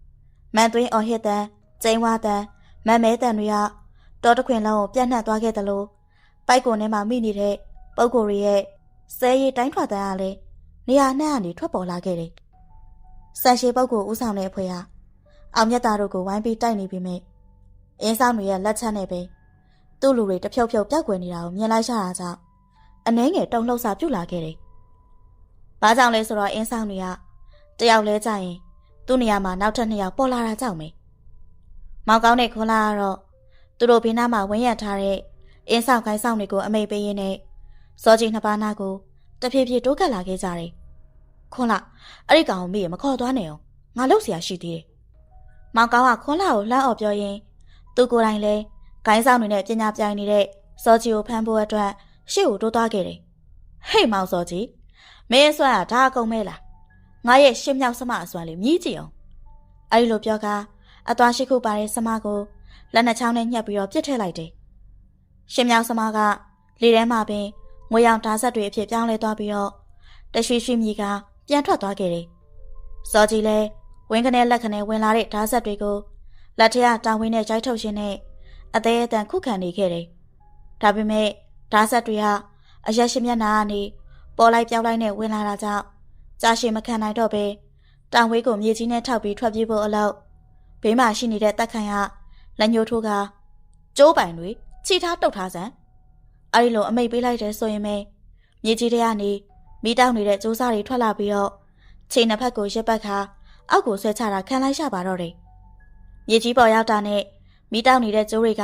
။မန်သွင်းအော်ဟစ်တန်ကျိန်းဝါတန်မန်မဲတန်တွေကတောတခွင်လုံးကိုပြန့်နှံ့သွားခဲ့သလိုပိုက်ကုံထဲမှာမိနေတဲ့ပုံကိုယ်တွေရဲ့ဆဲရီတိုင်းထွက်တန်းကလည်းနေရာနှံ့ကနေထွက်ပေါ်လာခဲ့တယ်။ဆန်ရှည်ပုတ်ကိုဥဆောင်တဲ့အဖွဲ့ဟာ အောင်မြတ်သားတို့ကိုဝိုင်းပြီးတိုက်နေပြီမဲ့အင်းဆောင်တွေရဲ့လက်ချက်နဲ့ပဲသူ့လူတွေတဖြုတ်ဖြုတ်ပြောက်ကွယ်နေတာကိုမြင်လိုက်ရတာကြောင့်အနှဲငယ်တုံလှုပ်စာပြုတ်လာခဲ့တယ်။ဘာကြောင့်လဲဆိုတော့အင်းဆောင်တွေကတယောက်လဲကြရင်သူ့နေရာမှာနောက်ထပ်နှစ်ယောက်ပေါ်လာတာကြောင့်ပဲ။မောင်ကောင်းတဲ့ခွန်လာကတော့သူတို့ဘေးနားမှာဝင်းရထားတဲ့အင်းဆောင်ခိုင်းဆောင်တွေကိုအမိတ်ပေးရင်းနဲ့စောကြီးနှစ်ပါးနာကိုတဖြည်းဖြည်းတိုးကပ်လာခဲ့ကြတယ်။ခွန်လာအဲ့ဒီကောင်ကိုမေ့ရမခေါ်သွားနဲ့အောင်ငါလှုပ်เสียရှိသေးတယ်။ မောင်ကောင်းကခွန်လာကိုလှမ်းអော်ပြောရင်းသူကိုယ်တိုင်လဲဂိုင်းဆောင်တွေနဲ့ပညာပြိုင်နေတဲ့စောကြီးကိုဖမ်းဖို့အတွက်ရှေ့ကိုတိုးသွားခဲ့တယ်။ဟေ့မောင်စောကြီးမင်းအစွမ်းကဒါအကုန်မဲလား။ငါရဲ့ရှင်းမြောက်စမအစွမ်းလေးမြည်ကြည့်အောင်။အဲဒီလိုပြောကအသွားရှိခုပါတဲ့စမကိုလက်နှစ်ချောင်းနဲ့ညှက်ပြီးတော့ပြစ်ထည့်လိုက်တယ်။ရှင်းမြောက်စမကလေထဲမှာပင်ငွေရောင်ဓာတ်ဆက်တွေအဖြစ်ပြောင်းလဲသွားပြီးတော့တရွှေရွှေမြည်ကပြန်ထွက်သွားခဲ့တယ်။စောကြီးလဲ ဝင်းကနေလက်ခနဲ့ဝင်လာတဲ့ဓာတ်ဆက်တွေကိုလက်ထက်တောင်ဝင်းနဲ့ရိုက်ထုတ်ရှင်နဲ့အသေးအတန်ခုခံနေခဲ့တယ်။ဒါပေမဲ့ဓာတ်ဆက်တွေဟာအရက်ရှိမျက်နှာကနေပေါ်လိုက်ပြောင်းလိုက်နဲ့ဝင်လာတာကြောင့်ကြာရှည်မခံနိုင်တော့ပဲတောင်ဝေးကိုမြေကြီးနဲ့ထောက်ပြီးထွက်ပြေးဖို့အလောက်ဘေးမှာရှိနေတဲ့တက်ခန့်ကလက်ညှိုးထိုးကကျိုးပိုင်တွေခြိထားတုတ်ထားစမ်းအဲဒီလိုအမိတ်ပေးလိုက်တဲ့ဆိုရင်ပဲမြေကြီးတွေကနေမိတောက်နေတဲ့စူးစားတွေထွက်လာပြီးတော့ခြေနှစ်ဖက်ကိုရက်ပတ်ခါ အောက်ကိုဆွဲချတာခံလိုက်ရပါတော့တယ်မြေကြီးပေါ်ရောက်တာနဲ့မိတောက်နေတဲ့ကျိုးတွေက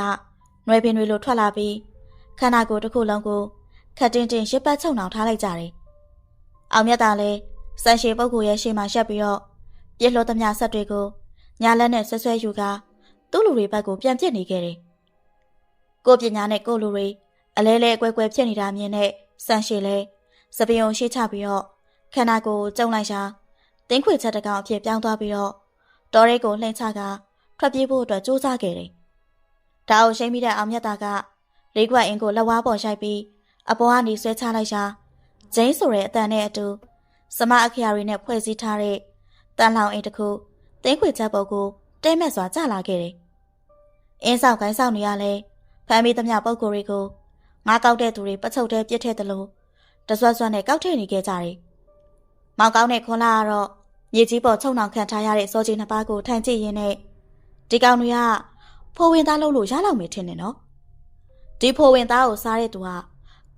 နွယ်ပင်တွေလိုထွက်လာပြီးခန္ဓာကိုယ်တစ်ခုလုံးကိုခက်တင်းတင်းရက်ပတ်ချုံနှောင်ထားလိုက်ကြတယ်အောင်မြတ်တာလည်းစံရှည်ပုဂ္ဂိုလ်ရဲ့ရှေ့မှာရှက်ပြီးတော့ပြစ်လို့သမျှဆက်တွေကိုညာလက်နဲ့ဆွဆွဲယူကာသူ့လူတွေဘက်ကိုပြန်ပြစ်နေခဲ့တယ်ကိုပညာနဲ့ကိုလူတွေအလဲလဲအကွဲကွဲဖြစ်နေတာမြင်တဲ့စံရှည်လဲစပယုံရှိချပြီးတော့ခန္ဓာကိုယ်ကျုံလိုက်ရှာ တင်းခွေချက်တကောင်အဖြစ်ပြောင်းသွားပြီးတော့တော်ရဲကိုလှည့်ချကထွက်ပြေးဖို့အတွက်စူးစမ်းခဲ့တယ်။ဒါအောင်ရှိမိတဲ့အောင်မြတ်တာကလေးခွက်အင်းကိုလက်ဝါးပေါ်ရိုက်ပြီးအပေါ်ကနေဆွဲချလိုက်ရှာဂျိန်းဆိုတဲ့အတန်နဲ့အတူစမအခရာတွေနဲ့ဖွဲ့စည်းထားတဲ့တန်လောင်အိမ်တစ်ခုတင်းခွေချက်ပုတ်ကိုတဲမဲ့စွာကျလာခဲ့တယ်။အင်းဆောင်ကိုင်းဆောင်နေရလဲဖမ်းမိသမျှပုံကိုယ်တွေကိုငါကောက်တဲ့သူတွေပချုပ်တဲပြစ်ထည့်တယ်လို့တဆွတ်ဆွတ်နဲ့ကောက်ထည့်နေခဲ့ကြတယ်။မောင်ကောင်းတဲ့ခွန်လာကတော့ မြေကြီးပေါ်ချုံနှောင်ခံထားရတဲ့စောကြီးနှစ်ပါးကိုထိုင်ကြည့်ရင်းနဲ့ဒီကောင်တွေကဖိုးဝင်သားလို့လို့ရလောက်မယ်ထင်တယ်နော်။ဒီဖိုးဝင်သားကိုစားတဲ့သူက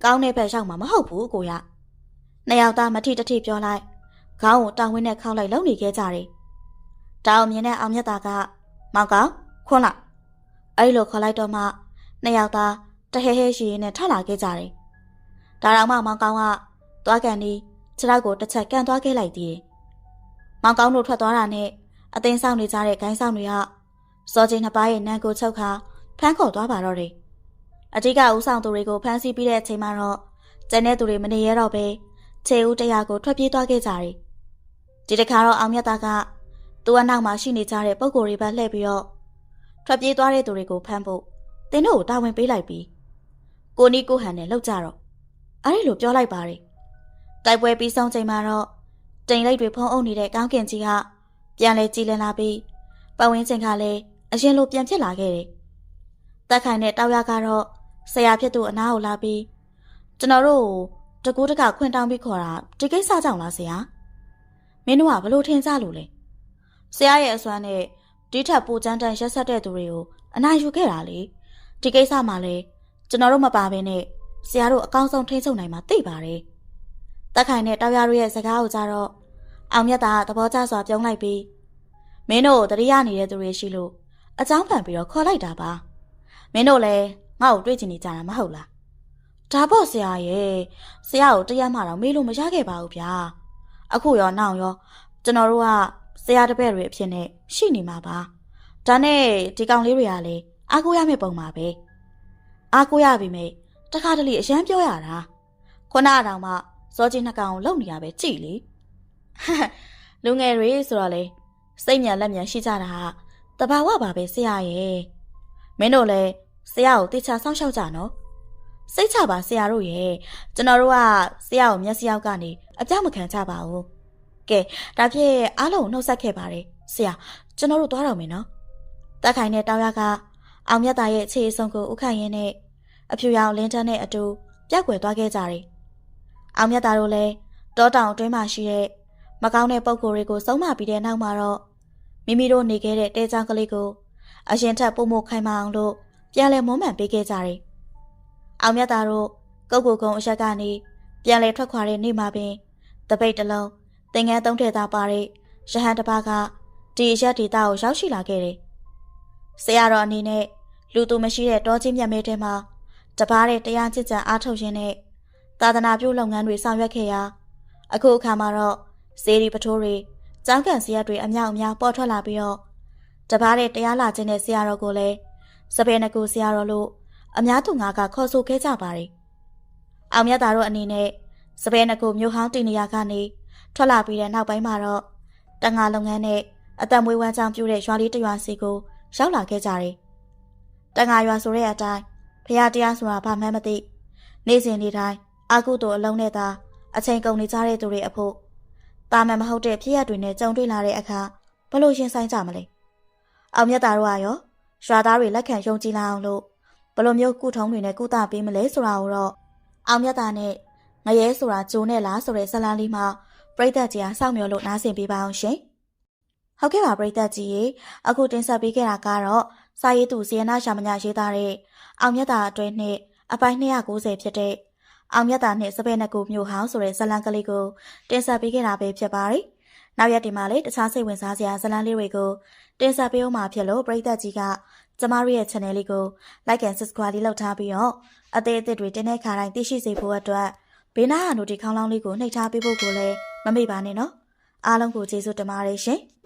ကောင်းတဲ့ဘက်ရောက်မှာမဟုတ်ဘူးကိုရ။နှစ်ယောက်သားမထိတထိပြောလိုက်ခေါင်းကိုတောင်ဝင်းနဲ့ခောက်လိုက်လုံနေခဲ့ကြတယ်။တောင်မြင်တဲ့အောင်မြတ်တာကမောင်ကောင်ခွန်းလာအဲ့လိုခေါ်လိုက်တော့မှနှစ်ယောက်သားတဟဲဟဲရှိရင်နဲ့ထလာခဲ့ကြတယ်။ဒါတော့မှမောင်ကောင်ကသွားကန်ဒီခြေထောက်ကိုတစ်ချက်ကန်သွားခဲ့လိုက်သေးတယ်။ မောင်ကောင်တို့ထွက်သွားတာနဲ့အသိမ်းဆောင်နေကြတဲ့ဂိုင်းဆောင်တွေကစောချင်းနှစ်ပါးရဲ့နန်းကိုချုပ်ခါဖမ်းခေါ်သွားပါတော့တယ်။အတိကဦးဆောင်သူတွေကိုဖမ်းဆီးပြီးတဲ့အချိန်မှာတော့ကျန်တဲ့သူတွေမနေရတော့ပဲခြေဦးတရားကိုထွက်ပြေးသွားခဲ့ကြတယ်။ဒီတခါတော့အောင်မြတ်သားကသူ့အနောက်မှာရှိနေကြတဲ့ပုံကိုယ်တွေပဲလှည့်ပြီးတော့ထွက်ပြေးသွားတဲ့သူတွေကိုဖမ်းဖို့တင်းတို့ကိုတာဝန်ပေးလိုက်ပြီးကိုနီကိုဟန်နဲ့လှုပ်ကြတော့အဲ့ဒီလိုပြောလိုက်ပါတယ်တိုက်ပွဲပြီးဆုံးချိန်မှာတော့ တိမ်လိုက်တွေဖုံးအုပ်နေတဲ့ကောင်းကင်ကြီးကပြန်လဲကြည်လင်လာပြီးပဝင်းချင်းကလည်းအအရင်လိုပြန်ဖြစ်လာခဲ့တယ်။တက်ခိုင်နဲ့တောက်ရကတော့ဆရာဖြစ်သူအနားကိုလာပြီးကျွန်တော်တို့တကူးတကခွင့်တောင်းပြီးခေါ်တာဒီကိစ္စကြောင့်လားဆရာ။မင်းတို့ကဘလို့ထင်ကြလို့လဲ။ဆရာရဲ့အစွမ်းနဲ့ဒီထက်ပိုကြမ်းတမ်းရက်ဆက်တဲ့သူတွေကိုအနိုင်ယူခဲ့တာလေ။ဒီကိစ္စမှာလေကျွန်တော်တို့မပါဘဲနဲ့ဆရာတို့အကောင်းဆုံးထိန်းချုပ်နိုင်မှာသိပါတယ်။ တက်ခိုင်နဲ့တောက်ရတို့ရဲ့စကားကိုကြတော့အောင်မြတ်သားကသဘောကျစွာပြုံးလိုက်ပြီးမင်းတို့တတိယနေတဲ့သူတွေရှိလို့အကြောင်းပန်ပြီးတော့ခေါ်လိုက်တာပါမင်းတို့လည်းငါ့ကိုတွေ့ချင်နေကြတာမဟုတ်လားဒါပေါ့ဆရာရဲ့ဆရာကိုတရားမှတော့မေးလို့မရခဲ့ပါဘူးဗျာအခုရောနောက်ရော ကျွန်တော်တို့ကဆရာတပည့်တွေအဖြစ်နဲ့ရှိနေမှာပါဒါနဲ့ဒီကောင်လေးတွေကလည်းအားကိုးရမယ့်ပုံပါပဲအားကိုးရပြီမေတခါတလေအရန်ပြောရတာခုနတောင်မှ စောကြီးနှစ်ကောင်ကိုလုံနေရပဲကြည်လေလူငယ်တွေဆိုတော့လေစိတ်မြန်လက်မြန်ရှိကြတာဟာတဘာဝပါပဲဆရာရဲ့မင်းတို့လည်းဆရာကိုတေချာစောင့်ရှောက်ကြနော်စိတ်ချပါဆရာတို့ရဲ့ကျွန်တော်တို့ကဆရာကိုမျက်စိယောက်ကနေအပြောက်မခံကြပါဘူးကဲဒါဖြင့်အားလုံးနှုတ်ဆက်ခဲ့ပါတယ်ဆရာကျွန်တော်တို့သွားတော့မယ်နော်တက်ခိုင်နဲ့တောင်ရကအောင်မြတ်သားရဲ့အခြေအဆုံးကိုဥခိုင်ရင်နဲ့အဖြူရောင်လင်းတန်းနဲ့အတူပြက်ွယ်သွားခဲ့ကြတယ် အောင်မြတ်သားတို့လည်းတောတောင်အတွင်းမှာရှိတဲ့မကောင်းတဲ့ပုံကိုယ်တွေကိုဆုံးမပြီးတဲ့နောက်မှာတော့မိမိတို့နေခဲ့တဲ့တဲချောင်းကလေးကိုအရင်ထက်ပုံမခိုင်မအောင်လို့ပြန်လည်မွမ်းမံပေးခဲ့ကြတယ်။အောင်မြတ်သားတို့ကုတ်ကိုကုံအရက်ကနေပြန်လည်ထွက်ခွာတဲ့နေ့မှာပင်တပိတ်တစ်လုံးသင်ငန်းသုံးထည့်သားပါတဲ့ရဟန်းတစ်ပါးကဒီအရက်ဒေတာကိုရောက်ရှိလာခဲ့တယ်။ဆရာတော်အနေနဲ့လူသူမရှိတဲ့တောချင်းမြတ်မဲထဲမှာတပားတဲ့တရားချစ်ကြံအားထုတ်ရင်းနဲ့ သာသနာပြုလုပ်ငန်းတွေဆောင်ရွက်ခဲ့ရာအခုအခါမှာတော့စေရီပထိုးတွေကျောင်းကန်ဆရာတွေအမြောက်အများပေါ်ထွက်လာပြီးတော့တပားတဲ့တရားလာခြင်းတဲ့ဆရာတော်ကိုလည်းစပယ်နကူဆရာတော်လို့အများသူငါကခေါ်ဆိုခဲ့ကြပါတယ်။အောင်မြတ်သားတို့အနေနဲ့စပယ်နကူမြို့ဟောင်းတင်နေရာကနေထွက်လာပြီးတဲ့နောက်ပိုင်းမှာတော့တန်ငါလုပ်ငန်းနဲ့အသက်မွေးဝမ်းကြောင်းပြုတဲ့ရွာလေးတစ်ရွာစီကိုရောက်လာခဲ့ကြတယ်။တန်ငါရွာဆိုတဲ့အတိုင်းဖရာတရားဆိုတာဘာမှမသိ နေ့စဉ်နေ့တိုင်း အာကုတို့အလုံးနဲ့သာအချိန်ကုန်နေကြတဲ့သူတွေအဖို့တာမန်မဟုတ်တဲ့ဖြစ်ရပ်တွေနဲ့ကြုံတွေ့လာတဲ့အခါဘလို့ရင်ဆိုင်ကြမလဲအောင်မြတ်သားတို့ကရောရွာသားတွေလက်ခံယုံကြည်လာအောင်လို့ဘလို့မျိုးကုထုံးတွေနဲ့ကုသပေးမလဲဆိုတာကိုတော့အောင်မြတ်သားနဲ့ငရဲဆိုတာဂျိုးနဲ့လားဆိုတဲ့ဇလန်းလေးမှာပြိသက်ကြီးကစောင့်မျှော်လို့နားဆင်ပေးပါအောင်ရှင်ဟုတ်ကဲ့ပါပြိသက်ကြီးရေအခုတင်ဆက်ပေးခဲ့တာကတော့စာရေးသူစီယနာရှာမညာရေးသားတဲ့အောင်မြတ်သားအတွဲနဲ့အပိုင်း290ဖြစ်တဲ့ အောင်မြတ်တာနဲ့စပယ်နကူမျိုးဟောင်းဆိုတဲ့ဇလံကလေးကိုတင်ဆက်ပေးခဲ့တာပဲဖြစ်ပါတယ်။နောက်ရက်ဒီမှာလေတခြားစိတ်ဝင်စားစရာဇလံလေးတွေကိုတင်ဆက်ပေးအောင်မှာဖြစ်လို့ပရိသတ်ကြီးကကျမတို့ရဲ့ channel လေးကို like and subscribe လေးလုပ်ထားပြီးတော့အသေးအသစ်တွေတင်တဲ့ခါတိုင်းသိရှိစေဖို့အတွက်ဘေးနားဟာနိုတီခေါင်းလောင်းလေးကိုနှိပ်ထားပေးဖို့ကိုလည်းမမေ့ပါနဲ့နော်။အားလုံးကိုကျေးဇူးတင်ပါတယ်ရှင်။